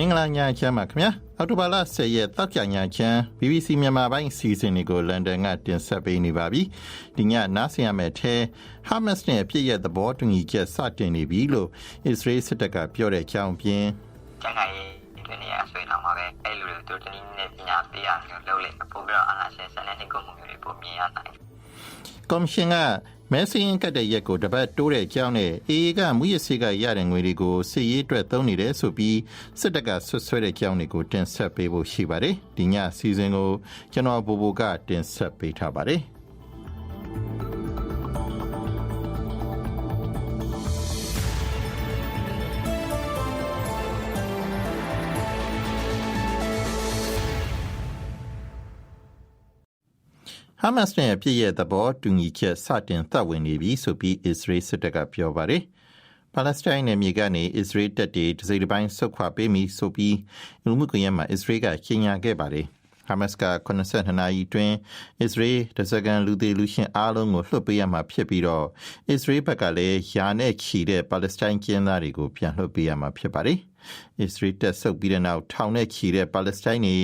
မင်္ဂလာညချမ်းပါခင်ဗျာအော်တိုဘာလ10ရက်တောက်ကြညာချမ်း BBC မြန်မာပိုင်းစီစဉ်တွေကိုလန်ဒန်ကတင်ဆက်ပေးနေပါပြီဒီညနားဆင်ရမယ့်ထဲဟာမတ်စ်နဲ့ပြည်ရဲ့သဘောတူညီချက်စတင်နေပြီလို့အစ္စရေးစစ်တပ်ကပြောတဲ့အကြောင်းပြင်ကျန်နိုင်ဒီနေ့အဆွေးနောက်မှာပဲအဲ့လိုတွေတို့တနည်းနဲ့ပညာပေးရမျိုးလုပ်လိုက်ပို့ပြီးတော့အာဏာရှင်စနစ်နှိပ်ကွပ်မှုမျိုးတွေပုံမြင်ရနိုင်ကော်မရှင်က မဲစင်းကတ်တဲ့ရက်ကိုတပတ်တိုးတဲ့အကြောင်းနဲ့အေအေကမူရစေးကရတဲ့ငွေတွေကိုစစ်ရေးအတွက်သုံးနေတယ်ဆိုပြီးစစ်တပ်ကဆွဆွဲတဲ့အကြောင်းတွေကိုတင်ဆက်ပေးဖို့ရှိပါတယ်ဒီညစီစဉ်ကိုကျွန်တော်ဘူဘူကတင်ဆက်ပေးထားပါတယ် ဟာမတ်စ်နဲ့အပြည့်ရဲ့သဘောတူညီချက်စတင်သက်ဝင်နေပြီဆိုပြီးအစ္စရေးစစ်တပ်ကပြောပါတယ်။ပါလက်စတိုင်းနယ်မြေကနေအစ္စရေးတပ်တွေတစိမ့်တစ်ပိုင်းဆုတ်ခွာပေးပြီဆိုပြီးလူမှုကွန်ရက်မှာအစ္စရေးကကြေညာခဲ့ပါတယ်။ဟာမတ်စ်က82နာရီတွင်အစ္စရေးတစကန်လူသေးလူရှင်အားလုံးကိုလွှတ်ပေးရမှာဖြစ်ပြီးတော့အစ္စရေးဘက်ကလည်းယာနဲ့ချီတဲ့ပါလက်စတိုင်းကျင်းသားတွေကိုပြန်လွှတ်ပေးရမှာဖြစ်ပါတယ်။ အစ္စရေးတပ်ဆုတ်ပြီးတဲ့နောက်ထောင်နဲ့ချီတဲ့ပါလက်စတိုင်းတွေ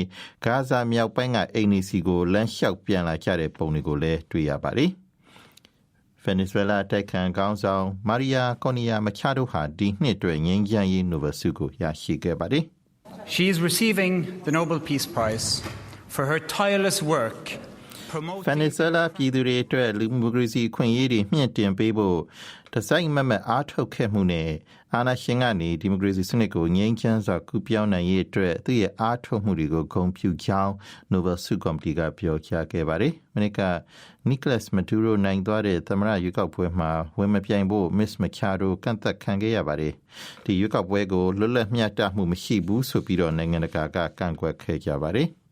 ဂါဇာမြောက်ပိုင်းကအိမ်နီစီကိုလမ်းလျှောက်ပြန်လာကြတဲ့ပုံတွေကိုလည်းတွေ့ရပါတယ်။ Venezuela တိုက်ခံခေါင်းဆောင်မာရီယာကော်နီယာမချာဒိုဟာဒီနှစ်အတွက်ငင်းချမ်းရေးနိုဘယ်ဆုကိုရရှိခဲ့ပါတယ်။ She is receiving the Nobel Peace Prize for her tireless work ဗန်နီဇွဲလားပြည်သူတွေအတွက်လူမှုကရေစီခွင့်ရေးတွေမြင့်တင်ပေးဖို့တစိုက်မမတ်အားထုတ်ခဲ့မှုနဲ့အာဏာရှင်ကနေဒီမိုကရေစီစနစ်ကိုငြိမ်းချမ်းစွာကူပြောင်းနိုင်ရေးအတွက်သူ့ရဲ့အားထုတ်မှုတွေကိုဂုဏ်ပြုကြောင်းနိုဘယ်ဆုကော်မတီကပြောကြားခဲ့ပါတယ်။မနစ်ကနီကလတ်မဒူရိုနိုင်သွားတဲ့သမရရွေးကောက်ပွဲမှာဝင်မပြိုင်ဖို့မစ်မချာဒိုကန့်သက်ခံခဲ့ရပါတယ်။ဒီရွေးကောက်ပွဲကိုလွတ်လပ်မျှတမှုမရှိဘူးဆိုပြီးတော့နိုင်ငံတကာကကန့်ကွက်ခဲ့ကြပါတယ်။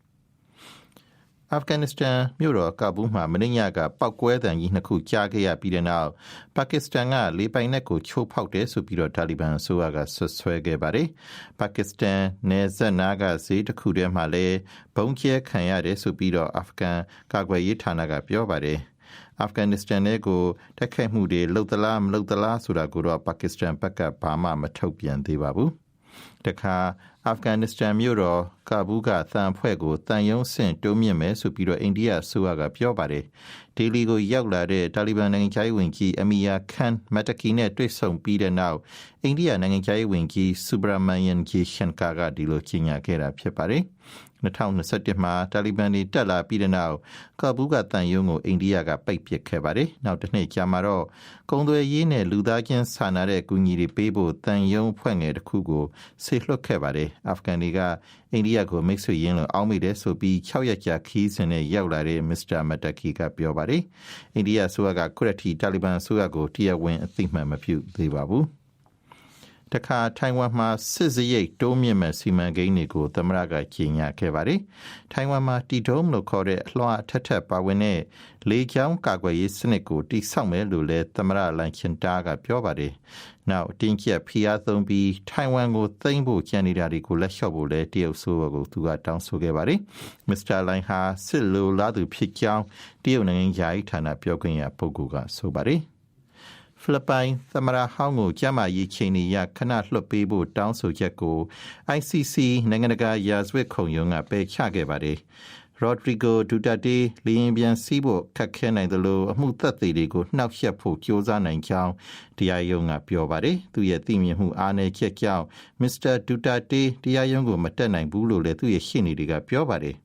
အာဖဂန်နစ္စတန်မြို့တော်ကာဘူးမှာမနေ့ညကပောက်ကွဲတံကြီးနှစ်ခုကြားခဲ့ရပြီးတဲ့နောက်ပါကစ္စတန်ကလေပိုင်နက်ကိုချိုးဖောက်တယ်ဆိုပြီးတော့တာလီဘန်အစိုးရကဆွဆွဲခဲ့ပါတယ်။ပါကစ္စတန်နယ်စပ်နားကဈေးတစ်ခုထဲမှာလည်းဘုံကျဲခံရတယ်ဆိုပြီးတော့အာဖဂန်ကာကွယ်ရေးဌာနကပြောပါတယ်။အာဖဂန်နစ္စတန်ကိုတက်ခိုက်မှုတွေလှုပ်သလားမလှုပ်သလားဆိုတာကိုတော့ပါကစ္စတန်ဘက်ကဘာမှမထုတ်ပြန်သေးပါဘူး။ တခါအာဖဂန်နစ္စတန်မြို့တော်ကာဘူးကသံဖွဲ့ကိုတန်ယုံဆင့်တိုးမြင့်မယ်ဆိုပြီးတော့အိန္ဒိယအစိုးရကပြောပါတယ်။ဒေလီကိုရောက်လာတဲ့တာလီဘန်နိုင်ငံခြားရေးဝန်ကြီးအမီယာခန်မတကီနဲ့တွေ့ဆုံပြီးတဲ့နောက်အိန္ဒိယနိုင်ငံခြားရေးဝန်ကြီးဆူဘရာမန်ယန်ဂျီရှင်ကာကဒီလိုကြီးညာခဲ့တာဖြစ်ပါတယ်။2021မှာတာလီဘန်တွေတက်လာပြီးတဲ့နောက်ကာဘူးကတန်ယုံကိုအိန္ဒိယကပိတ်ပစ်ခဲ့ပါတယ်။နောက်တစ်နှစ်ကြာမှာတော့ကုံသွယ်ရေးနဲ့လူသားချင်းစာနာတဲ့အကူအညီတွေပေးဖို့တန်ယုံဖွဲ့ငယ်တစ်ခုကိုဆေလွှတ်ခဲ့ပါတယ်။အာဖဂန်တွေကအိန္ဒိယကိုမိတ်ဆွေရင်းလို့အောင်းမိတယ်ဆိုပြီး6ရက်ကြာခီးစဉ်နဲ့ရောက်လာတဲ့မစ္စတာမတက်ကီကပြောပါတယ်။အိန္ဒိယအစိုးရကခုရတီတာလီဘန်အစိုးရကိုတရားဝင်အသိမှတ်မပြုသေးပါဘူး။ တခါထိုင်ဝမ်မှာစစ်စရိတ်တိုးမြင့်မဲ့စီမံကိန်းတွေကိုသမရကကြီးညာခဲ့ပါတယ်။ထိုင်ဝမ်မှာတီဒုံလို့ခေါ်တဲ့အလွှာထက်ထက်ပါဝင်တဲ့လေကြောင်းကာကွယ်ရေးစနစ်ကိုတိစောက်မယ်လို့လည်းသမရလန်ချင်တာကပြောပါတယ်။နောက်တင်းကျပ်ဖိအားသုံးပြီးထိုင်ဝမ်ကိုသိမ်းဖို့ကြံနေတာတွေကိုလက်လျှော့ဖို့လည်းတရုတ်ဆိုးကိုသူကတောင်းဆိုခဲ့ပါတယ်။မစ္စတာလိုင်ဟာစစ်လိုလာသူဖြစ်ကြောင်းတရုတ်နိုင်ငံယာယီဌာနပြောခွင့်ရပုဂ္ဂိုလ်ကဆိုပါတယ်။ ဖိလစ်ပိုင်သမရဟောင်းကိုကျမ်းမာရေးချိန်နေရခဏလွှတ်ပေးဖို့တောင်းဆိုချက်ကို ICC နိုင်ငံတကာရာဇဝတ်ခုံရုံးကပယ်ချခဲ့ပါတယ်။ Rodrigo Duterte လျင်ပြန်စီးဖို့ခက်ခဲနိုင်သလိုအမှုသက်သေတွေကိုနှောက်ယှက်ဖို့ကြိုးစားနိုင်ကြောင်းတရားရုံးကပြောပါတယ်။သူရဲ့သိမြင်မှုအားနည်းချက်ကြောင့် Mr. Duterte တရားရုံးကိုမတက်နိုင်ဘူးလို့လည်းသူ့ရဲ့ရှင်းနေတွေကပြောပါတယ်။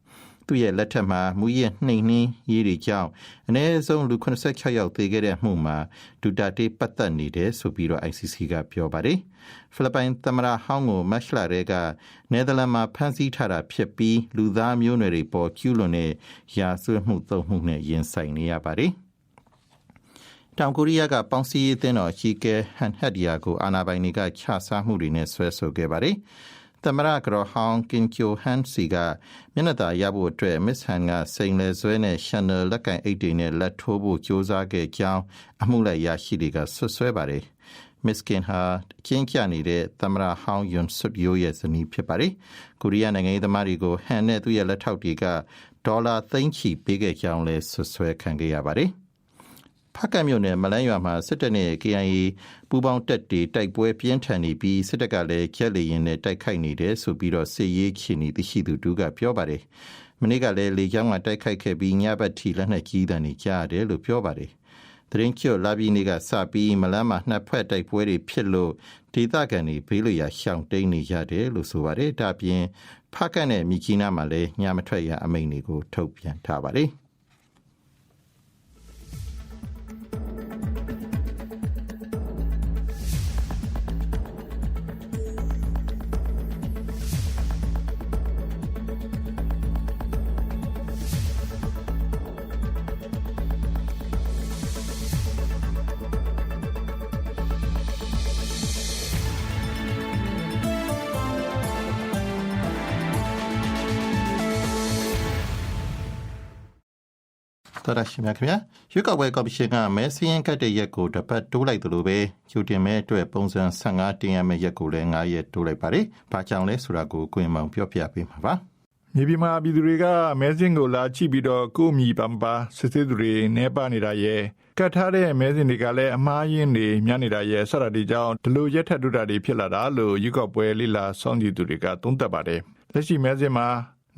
သူ့ရဲ့လက်ထက်မှာမူရနှိမ်နှင်းရေးတွေကြောင့်အနည်းဆုံးလူ86ယောက်သေခဲ့တဲ့မှုမှာဒူတာတေးပတ်သက်နေတယ်ဆိုပြီးတော့ ICC ကပြောပါတယ်။ဖိလစ်ပိုင်သမ္မတဟောင်းကိုမတ်လရဲကနယ်သာလန်မှာဖမ်းဆီးထားတာဖြစ်ပြီးလူသားမျိုးနွယ်တွေပေါ်ကျူးလွန်တဲ့ရာဇဝတ်မှုသုံးမှုနဲ့ရင်ဆိုင်နေရပါတယ်။တောင်ကိုရီးယားကပေါင်းစည်းရေးအသင်းတော်အကြီးအကဲဟန်ဟက်ဒီယာကိုအာဏာပိုင်တွေကချစားမှုတွေနဲ့ဆွဲဆိုခဲ့ပါတယ်။ သမရကရဟောင်းကင်ကျိုဟန်စီကမျက်နှာသာရဖို့အတွက်မစ်ဟန်ကစိန်လဲဆွဲနဲ့ရှန်နယ်လက်ကင်အိတ်တွေနဲ့လက်ထိုးဖို့ကြိုးစားခဲ့ကြောင်းအမှုလိုက်ရရှိတွေကဆွဆွဲပါတယ်မစ်ကင်ဟာကျင်းကျနေတဲ့သမရဟောင်းယွန်ဆွပ်ယိုရဲ့ဇနီးဖြစ်ပါတယ်။ကိုရီးယားနိုင်ငံရေးသမားတွေကိုဟန်နဲ့သူ့ရဲ့လက်ထောက်တွေကဒေါ်လာသိန်းချီပေးခဲ့ကြောင်းလည်းဆွဆွဲခံခဲ့ရပါတယ်။ ဖကတ်မြို့နယ်မလန်းရွာမှာစစ်တပ်နဲ့ KIA ပူးပေါင်းတပ်တွေတိုက်ပွဲပြင်းထန်နေပြီးစစ်တပ်ကလည်းကျက်လေရင်နဲ့တိုက်ခိုက်နေတယ်ဆိုပြီးတော့စစ်ရေးခင်နေသိရှိသူတူကပြောပါတယ်။မနေ့ကလည်းလေကြောင်းကတိုက်ခိုက်ခဲ့ပြီးညဘက်ထီလက်နက်ကြီးတန်းတွေကြားရတယ်လို့ပြောပါတယ်။သတင်းကျော်လာပြီးနေ့ကစပြီးမလန်းမှာနှစ်ဖက်တိုက်ပွဲတွေဖြစ်လို့ဒေသခံတွေဘေးလွရာရှောင်တိန်နေရတယ်လို့ဆိုပါတယ်။ဒါပြင်ဖကတ်နဲ့မြီကီနာမှာလည်းညမထွက်ရအမိန့်တွေကိုထုတ်ပြန်ထားပါတယ်။ တော်ရရှိမြခင်ဗျာရွေးကောက်ပွဲကော်မရှင်ကမဲစည်းရင်ကတ်တဲ့ရက်ကိုတစ်ပတ်တိုးလိုက်သလိုပဲယူတင်မဲအတွက်ပုံစံ15တင်ရမယ့်ရက်ကိုလည်း9ရက်တိုးလိုက်ပါတယ်။ဘာကြောင့်လဲဆိုတာကိုကိုင်မောင်ပြောပြပေးမှာပါ။မြေပြင်မှာပြည်သူတွေကမဲစင်းကိုလာချိပြီးတော့ကိုယ့်မီပမ်ပါစစ်စစ်သူတွေနေပါနေတာရဲ့ကတ်ထားတဲ့မဲစင်းတွေကလည်းအမားရင်းတွေညနေတာရဲ့ဆရာတီကြောင့်ဒီလိုရက်ထက်တူတာတွေဖြစ်လာတာလို့ယူကော့ပွဲလိလာစောင့်ကြည့်သူတွေကသုံးသပ်ပါတယ်လက်ရှိမဲစင်းမှာ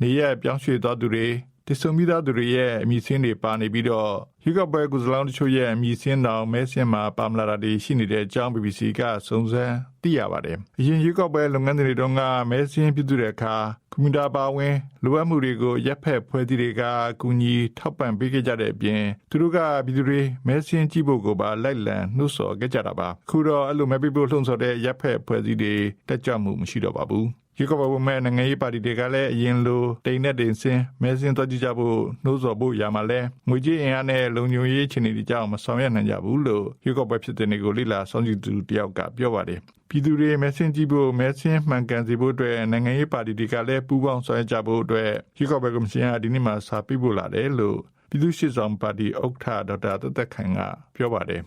နေရပြောင်းရွှေ့သွားသူတွေ တည်ဆုံမိသားသူတွေရဲ့အမည်စင်းတွေပါနေပြီးတော့ယူကော့ပွဲကုစလောင်းတချို့ရဲ့အမည်စင်းတောင်မဲစင်းမှာပါမလာတာတွေရှိနေတဲ့အကြောင်း BBC ကစုံစမ်းသိရပါတယ်အရင်ယူကော့ပွဲလုပ်ငန်းတွေတုန်းကမဲစင်းပြုစုတဲ့အခါကွန်ပျူတာပါဝင်လိုအပ်မှုတွေကိုရက်ဖက်ဖွဲ့စည်းတွေကကူညီထောက်ပံ့ပေးခဲ့ကြတဲ့အပြင်သူတို့ကပြည်သူတွေမဲစင်းကြည့်ဖို့ကိုပါလိုက်လံနှိုးဆော်ခဲ့ကြတာပါအခုတော့အဲ့လိုမဲပေးဖို့လှုံ့ဆော်တဲ့ရက်ဖက်ဖွဲ့စည်းတွေတက်ကြွမှုမရှိတော့ပါဘူး ရေကဘဝမဲနိုင်ငံရေးပါတီတွေကလည်းအရင်လိုတိမ်နဲ့တိမ်စင်းမဲစင်းတော့ကြည့်ကြဖို့နှိုးဆော်ဖို့ရမှာလဲငွေကြေးအင်အားနဲ့လုံခြုံရေးချင်နေကြအောင်မဆောင်ရွက်နိုင်ကြဘူးလို့ရေကဘဖြစ်တဲ့နေကိုလိလာစောင့်ကြည့်သူတယောက်ကပြောပါတယ်ပြည်သူတွေမဲဆင်းကြည့်ဖို့မဲဆင်းမှန်ကန်စေဖို့အတွက်နိုင်ငံရေးပါတီတွေကလည်းပူးပေါင်းဆောင်ရွက်ကြဖို့အတွက်ရွေးကောက်ပွဲကော်မရှင်ကဒီနေ့မှစာပေးပို့လာတယ်လို့ပြည်သူ့ရှေ့ဆောင်ပါတီဥက္ကဋ္ဌဒေါက်တာသက်သက်ခိုင်ကပြောပါတယ်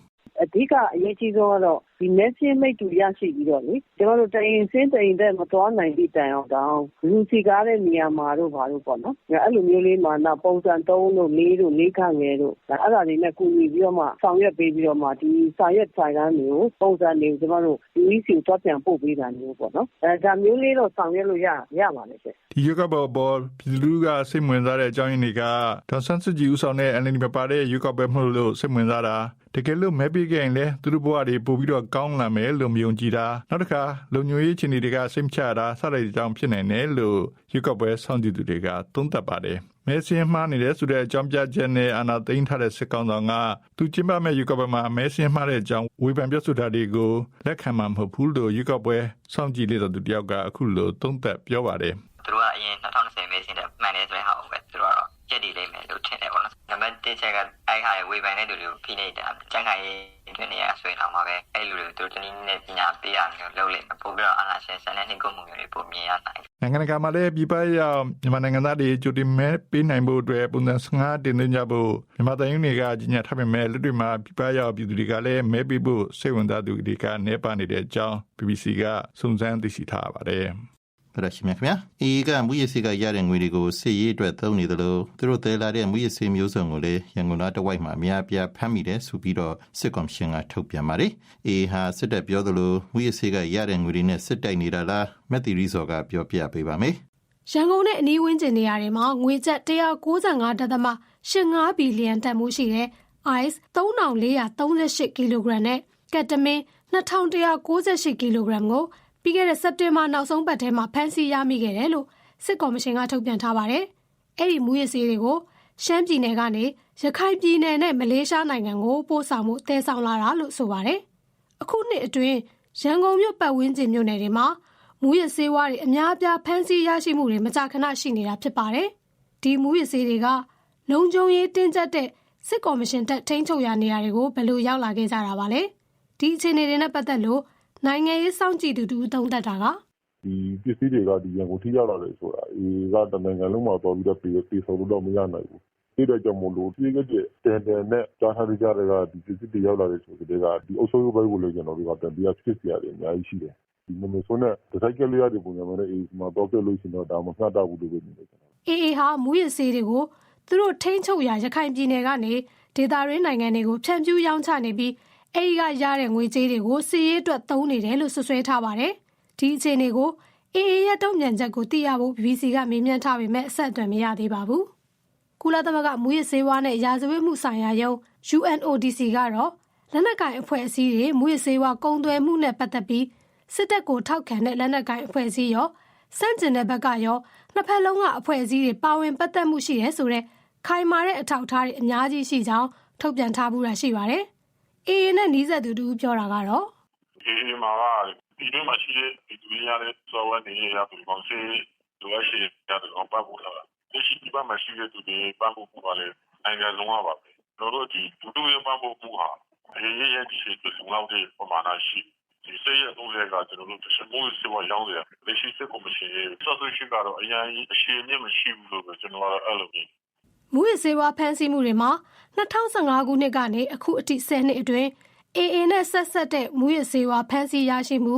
အဓိကအရေးကြီးဆုံးကတော့ဒီမက်ဆေ့မိတ်တူရရှိပြီးတော့လေ ကျွန်တော်တို့တရင်စင်းတရင်တဲ့မတော်နိုင်သည့်တိုင်အောင်တောင်းလူစီကားတဲ့နေရာမှာတော့ဘာလို့ပေါ့နော် အဲ့လိုမျိုးလေးမှာ နောက် ပုံစံ3တို့4တို့4ခန့်ငယ်တို့ အဲ့ဒါတွေနဲ့ ကူညီပြီးတော့မှ ဆောင်ရွက်ပေးပြီးတော့မှ ဒီစာရွက်ဆိုင်ကန်းတွေကို ပုံစံတွေကို ကျွန်တော်တို့ UEC ကိုတွားပြန်ပို့ပေးတာမျိုးပေါ့နော်အဲဒါမျိုးလေးတော့ ဆောင်ရွက်လို့ရရပါလိမ့်ရှင် ဒီရွေးကောက်ပွဲပေါ်ပြည်သူကစိတ်ဝင်စားတဲ့အကြောင်းရင်းတွေကဒေါ်ဆန်းစစ်ကြီးဦးဆောင်တဲ့ NLD မပါတဲ့ရွေးကောက်ပွဲမဟုတ်လို့စိတ်ဝင်စားတာတကယ်လို့မဲပေးခဲ့ရင်လည်းသူတို့ဘဝတွေပို့ပြီးတော့ကောင်းလာမယ်လို့မြုံကြည်တာနောက်တစ်ခါလုံညွေရေးချင်းတွေကစိတ်ချတာစတဲ့အကြောင်းဖြစ်နိုင်တယ်လို့ရွေးကောက်ပွဲဆောင်တည်သူတွေကသုံးသပ်ပါတယ်မဲစင်းမှားနေတဲ့ဆိုတဲ့အကြောင်းပြချက်နဲ့အာနာသိန်းထားတဲ့စစ်ကောင်ဆောင်ကသူကျင်းပမဲ့ယူကပွဲမှာမဲစင်းမှားတဲ့အကြောင်းဝေဖန်ပြောဆိုတာတွေကိုလက်ခံမှာမဟုတ်ဘူးလို့ယူကပွဲစောင့်ကြည့်လေသူတယောက်ကအခုလိုသုံးသပ်ပြောပါတယ် သူတို့ကအရင်2020မဲဆင်းတဲ့မှန်တယ်ဆိုတဲ့ဟာကိုပဲသူတို့ကတော့ကြက်တည်လိမ့်မယ်လို့ထင်တယ်ပေါ့နော်နံပါတ်1ချက်ကအဲ့ဟာရဲ့ဝေဖန်တဲ့လူတွေကိုဖိနေတာကြံ့ခိုင်ရေးအတွင်းနေရဆွေးတော့မှာပဲအဲ့လူတွေကိုသူတို့တနည်းနဲ့ပညာပေးရမျိုးလုပ်လိမ့်မယ်ပို့ပြီးတော့အာနာရှင်ဆန်တဲ့နှိကုမှုမျိုးတွေပို့မြင်ရနိုင်နိုင်ငံတကာမှာလည်းပြည်ပရောက်မြန်မာနိုင်ငံသားတွေကြိုတင်မဲပေးနိုင်ဖို့အတွက်ပုံစံ15တင်သွင်းကြဖို့မြန်မာတိုင်းတွေကကြီးညာထားပေမဲ့လက်တွေ့မှာပြည်ပရောက်ပြည်သူတွေကလည်းမဲပေးဖို့စိတ်ဝင်စားသူတွေကနေပါနေတဲ့အကြောင်း BBC ကစုံစမ်းသိရှိထားပါတယ်။ ပရရှိမြခင်ဗျာအေကမူရစီကရတဲ့ငွေတွေကိုစစ်ရေးအတွက်သုံးနေတယ်လို့သူတို့သယ်လာတဲ့မူရစီမျိုးစုံကိုလည်းရန်ကုန်သားတဝိုက်မှာအများပြားဖမ်းမိတယ်ဆိုပြီးတော့စစ်ကော်မရှင်ကထုတ်ပြန်ပါတယ်အေဟာစစ်တပ်ပြောသလိုမူရစီကရတဲ့ငွေတွေနဲ့စစ်တိုက်နေတာလားမက်တီရီဇော်ကပြောပြပေးပါမယ်ရန်ကုန်နဲ့အနီးဝန်းကျင်နေရာတွေမှာငွေကျပ်195.85ဘီလီယံတန်ဖိုးရှိတဲ့ ice 3438ကီလိုဂရမ်နဲ့ကက်တမင်း2198ကီလိုဂရမ်ကို ပြီးခဲ့တဲ့စက်တင်ဘာနောက်ဆုံးပတ်ထဲမှာဖမ်းဆီးရမိခဲ့တယ်လို့စစ်ကော်မရှင်ကထုတ်ပြန်ထားပါတယ်။အဲ့ဒီမူရစ်ဆေးတွေကိုရှမ်းပြည်နယ်ကနေရခိုင်ပြည်နယ်နဲ့မလေးရှားနိုင်ငံကိုပို့ဆောင်မှုတည်ဆောင်လာတာလို့ဆိုပါတယ်။အခုနှစ်အတွင်းရန်ကုန်မြို့ပတ်ဝန်းကျင်မြို့နယ်တွေမှာမူရစ်ဆေးဝါးတွေအများအပြားဖမ်းဆီးရရှိမှုတွေမကြာခဏရှိနေတာဖြစ်ပါတယ်။ဒီမူရစ်ဆေးတွေကလုံခြုံရေးတင်းကျပ်တဲ့စစ်ကော်မရှင်တက်ထိန်းချုပ်ရာနေရာတွေကိုဘယ်လိုရောက်လာခဲ့ကြတာပါလဲ။ဒီအခြေအနေတွေနဲ့ပတ်သက်လို့ နိုင်ငံရေးစောင့်ကြည့်သူတူသုံးသက်တာကဒီပစ္စည်းတွေကဒီရန်ကုန်ထိရောက်လာတယ်ဆိုတာအေးကတနိုင်ငံလုံးမှာတော်ပြီးတော့ပြေပြေဆုံးလို့တော့မရနိုင်ဘူးဒီတော့ကြောင့်မလို့ဒီကတည်းကတန်တန်နဲ့ကြားထားကြတဲ့ကဒီပစ္စည်းတွေရောက်လာတယ်ဆိုတဲ့ကဒီအုပ်စုဘက်ကိုလည်းကျွန်တော်တို့ကတန်ပြီးဖြစ်စီရတယ်အများကြီးရှိတယ်ဒီမမေဆိုနဲ့ဒီဆိုင်ကလေးရတဲ့ပုံစံမျိုးနဲ့အေးမှာတော့ပြလို့ရှိရင်တော့ဒါမှမှတ်တော့ဘူးလို့ပဲမြင်တယ်ကျွန်တော် AA ဟာမူရစေးတွေကိုသူတို့ထိန်းချုပ်ရာရခိုင်ပြည်နယ်ကနေဒေသရင်းနိုင်ငံတွေကိုဖြန့်ဖြူးရောင်းချနေပြီး အဲဒီကရတဲ့ငွေကြေးတွေကိုစီးရေးအတွက်သုံးနေတယ်လို့ဆွဆွဲထားပါတယ်။ဒီအခြေအနေကို AA ရဲ့တုံ့ပြန်ချက်ကိုသိရဖို့ BBC ကမေးမြန်းထားပေမဲ့အဆက်အသွယ်မရသေးပါဘူး။ကုလသမဂ္ဂမူရစေးဝါးနဲ့ရာဇဝတ်မှုဆိုင်ရာယုံ UNODC ကတော့လက်နက်ကင်အဖွဲ့အစည်းတွေမူရစေးဝါးကုန်သွယ်မှုနဲ့ပတ်သက်ပြီးစစ်တပ်ကိုထောက်ခံတဲ့လက်နက်ကင်အဖွဲ့အစည်းရောစန့်ကျင်တဲ့ဘက်ကရောနှစ်ဖက်လုံးကအဖွဲ့အစည်းတွေပါဝင်ပတ်သက်မှုရှိရဲဆိုတဲ့ခိုင်မာတဲ့အထောက်အထားတွေအများကြီးရှိကြောင်းထုတ်ပြန်ထားမှုရရှိပါတယ်။ AA နဲ့နီးစပ်သူတူပြောတာကတော့အေးမှာကဒီလိုမှရှိတဲ့ဒီလူရတဲ့စောဝနေရတဲ့ကောင်စီလိုရှိတဲ့ကောင်ပတ်ဖို့လာတယ်ရှိဒီပါမရှိတဲ့သူတွေပတ်ဖို့ပူပါလေနိုင်ငံလုံးဝပါပဲတို့တို့ဒီဒူဒူရပတ်ဖို့ပူဟာအေးရဲ့ဒီရှိတဲ့လုံလောက်တဲ့ပမာဏရှိဒီစေရတော့လေကကျွန်တော်တို့တခြားမိုးစေဝရောင်းတယ်လက်ရှိစစ်ကော်မရှင်ရဲ့စောဆိုရှိကတော့အရင်အရှိမြင့်မရှိဘူးလို့ပဲကျွန်တော်ကတော့အဲ့လိုမြင် မူရစေဝါဖမ်းဆီးမှုတွေမှာ2015ခုနှစ်ကနေအခုအထိ10နှစ်အတွင်း AA နဲ့ဆက်ဆက်တဲ့မူရစေဝါဖမ်းဆီးရရှိမှု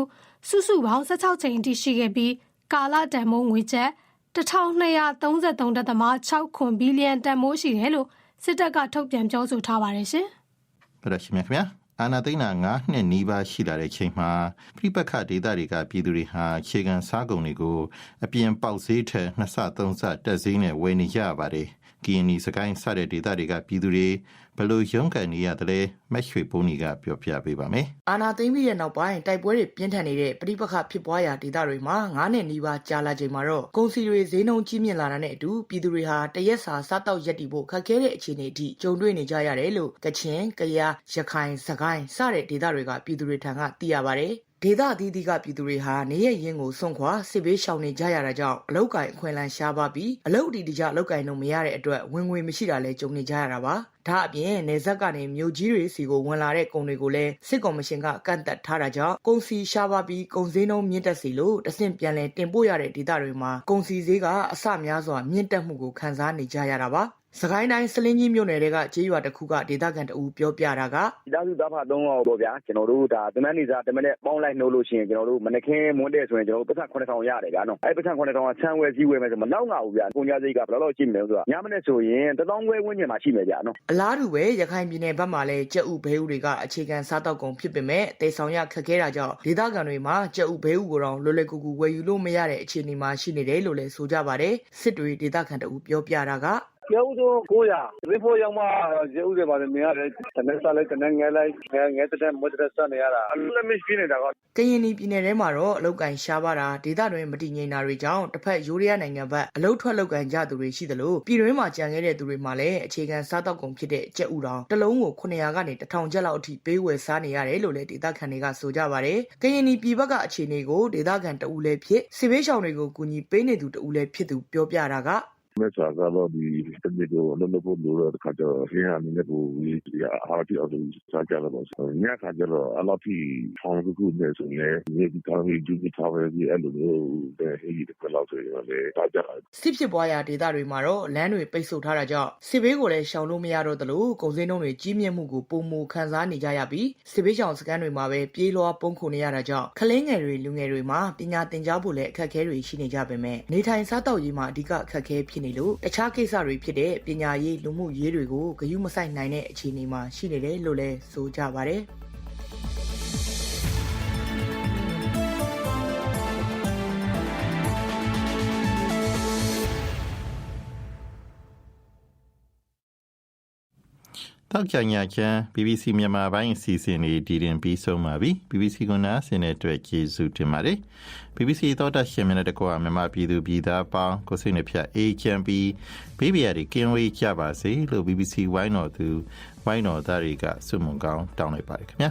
စုစုပေါင်း16ချိန်အထိရှိခဲ့ပြီးကာလတန်မိုးငွေကျပ်1233.6ခွန်ဘီလီယံတန်မိုးရှိတယ်လို့စစ်တပ်ကထုတ်ပြန်ပြောဆိုထားပါတယ်ရှင်။ပြရရှိမြခင်ဗျာအာနာသိန်းနာ9နှစ်နီးပါးရှိလာတဲ့ချိန်မှာပြိပက္ခဒေသတွေကပြည်သူတွေဟာခြေခံစားကုန်တွေကိုအပြင်ပေါက်ဈေးထက်နှစ်ဆသုံးဆတက်ဈေးနဲ့ဝယ်နေကြရပါတယ်။ ကီယနီစကိုင်းစတဲ့ဒေသတွေကပြည်သူတွေဘလို့ရုန်းကန်နေရတယ်လဲမက်ရွှေပုံးကြီးကပြောပြပေးပါမယ်။အာနာသိမ့်ပြီးတဲ့နောက်ပိုင်းတိုက်ပွဲတွေပြင်းထန်နေတဲ့ပြိပခဖြစ်ပွားရာဒေသတွေမှာ9နှစ်နီးပါးကြာလာချိန်မှာတော့ကုန်စည်တွေဈေးနှုန်းကြီးမြင့်လာတာနဲ့အတူပြည်သူတွေဟာတရက်စာစားတောက်ရက်တီဖို့ခက်ခဲတဲ့အခြေအနေအထိကြုံတွေ့နေကြရတယ်လို့ကချင်၊ကယား၊ရခိုင်၊စကိုင်းစတဲ့ဒေသတွေကပြည်သူတွေထံကသိရပါတယ်။ ဒေသအသီးသီးကပြည်သူတွေဟာနေရရင်ကိုစွန့်ခွာစစ်ဘေးရှောင်နေကြရတာကြောင့်အလောက်ကိုင်အခွင့်အလမ်းရှားပါပြီးအလောက်အတီတကြလောက်ကိုင်လို့မရတဲ့အတွက်ဝင်ငွေမရှိတာလဲကြုံနေကြရတာပါဒါအပြင်နေဆက်ကနေမြို့ကြီးတွေစီကိုဝင်လာတဲ့ကုန်တွေကိုလည်းစစ်ကော်မရှင်ကကန့်သက်ထားတာကြောင့်ကုန်စီရှားပါပြီးကုန်စည်နှုန်းမြင့်တက်စီလို့တဆင့်ပြန်လည်တင်ပို့ရတဲ့ဒေသတွေမှာကုန်စီဈေးကအဆများစွာမြင့်တက်မှုကိုခံစားနေကြရတာပါ စကိုင်းတိုင်းစလင်းကြီးမြို့နယ်တွေကကြေးရွာတစ်ခုကဒေသခံတအူပြောပြတာကမိသားစုသားဖသုံးအောင်ပေါ့ဗျာကျွန်တော်တို့ဒါတမန်နေစားတမန်နဲ့ပေါင်းလိုက်နှိုးလို့ရှိရင်ကျွန်တော်တို့မနခင်မွန်းတဲ့ဆိုရင်ကျွန်တော်တို့ပတ်သက်9000ရတယ်ဗျာနော်အဲ့ပတ်သက်9000ကဆန်းဝဲစည်းဝဲမယ်ဆိုမလောက်ငါဘူးဗျာကုန်ကြစိတ်ကဘယ်လောက်လောက်ရှိမလဲဆိုတော့ညမနေ့ဆိုရင်1000ခွဲဝန်းကျင်မှာရှိမယ်ဗျာနော်အလားတူပဲရခိုင်ပြည်နယ်ဘက်မှာလည်းကြက်ဥဘဲဥတွေကအခြေခံစားတောက်ကုန်ဖြစ်ပေမဲ့တေဆောင်ရခက်ခဲတာကြောင့်ဒေသခံတွေမှာကြက်ဥဘဲဥကိုတော့လွယ်လွယ်ကူကူဝယ်ယူလို့မရတဲ့အခြေအနေမှာရှိနေတယ်လို့လည်းဆိုကြပါတယ်စစ်တွေဒေသခံတအူပြောပြတာက ကျုပ်တို့900ဒီဖို့ရောက်မှကျုပ်တွေပါနေရတယ်တနေ့စားလိုက်တနေ့ငဲလိုက်ငဲငဲတဲ့မွတ်တဲ့စားနေရတာအလုံးမရှိနေတာကကရင်ပြည်နယ်ထဲမှာတော့အလုတ်ကန်ရှားပါတာဒေသတွင်းမတည်ငြိမ်တာတွေကြောင့်တစ်ဖက်ယူရီးယားနိုင်ငံဘက်အလုတ်ထွက်လုတ်ကန်ကြသူတွေရှိသလိုပြည်တွင်းမှာကြံခဲ့တဲ့သူတွေမှာလည်းအခြေခံစားတောက်ကုန်ဖြစ်တဲ့ကြက်ဥတောင်တစ်လုံးကို900ကနေ1000ကျပ်လောက်အထိပေးဝယ်စားနေရတယ်လို့လည်းဒေသခံတွေကဆိုကြပါတယ်ကရင်ပြည်ဘက်ကအခြေအနေကိုဒေသခံတအူလည်းဖြစ်စစ်ဘေးရှောင်တွေကိုကူညီပေးနေသူတအူလည်းဖြစ်သူပြောပြတာက မဲ့စာကတော့ဒီတမီကိုလုံးလုံးဖို့လို့တခါကျတော့ရင်းဟာနည်းနည်းကိုဝေးဒီအားတိအောင်စားကြတော့ညခါကျတော့အလောက်ထိဖောင်းခုနဲ့ဆိုရင်မြေဒီကာမီဂျူဒီထားပဲဒီအဲ့လိုမျိုးတဲ့ဟေးဒီကလောက်ဆိုရင်လည်းတာကြတာစစ်ဖြစ်ပွားရာဒေသတွေမှာတော့လမ်းတွေပိတ်ဆို့ထားတာကြောင့်စစ်ဘေးကိုလည်းရှောင်လို့မရတော့သလိုကုန်စည်နှုန်းတွေကြီးမြင့်မှုကိုပုံမူခံစားနေကြရပြီးစစ်ဘေးရှောင်စခန်းတွေမှာပဲပြေးလွှားပုန်းခိုနေရတာကြောင့်ကလေးငယ်တွေလူငယ်တွေမှာပညာသင်ကြားဖို့လည်းအခက်အခဲတွေရှိနေကြပေမဲ့နေထိုင်စားတောက်ရေးမှာအဓိကအခက်အခဲဖြစ်နေလို့တခြားကိစ္စတွေဖြစ်တဲ့ပညာရေးလူမှုရေးတွေကိုဂရုမစိုက်နိုင်တဲ့အခြေအနေမှာရှိနေတယ်လို့လည်းဆိုကြပါတယ် တောက်ကြညာချမ်း BBC မြန်မာပိုင်းအစီအစဉ်လေးဒီရင်ပြီးဆုံးပါပြီ BBC ကနားဆင်တဲ့အတွက်ကျေးဇူးတင်ပါတယ် BBC သောတာရှင်မြတ်တကွာမြန်မာပြည်သူပြည်သားပေါင်းကိုစိတ်နှပြအေချမ်းပြီးဘေးဘီယာတွေကင်းဝေးကြပါစေလို့ BBC ဝိုင်းတော်သူဝိုင်းတော်သားတွေကဆုမွန်ကောင်းတောင်းလိုက်ပါတယ်ခင်ဗျာ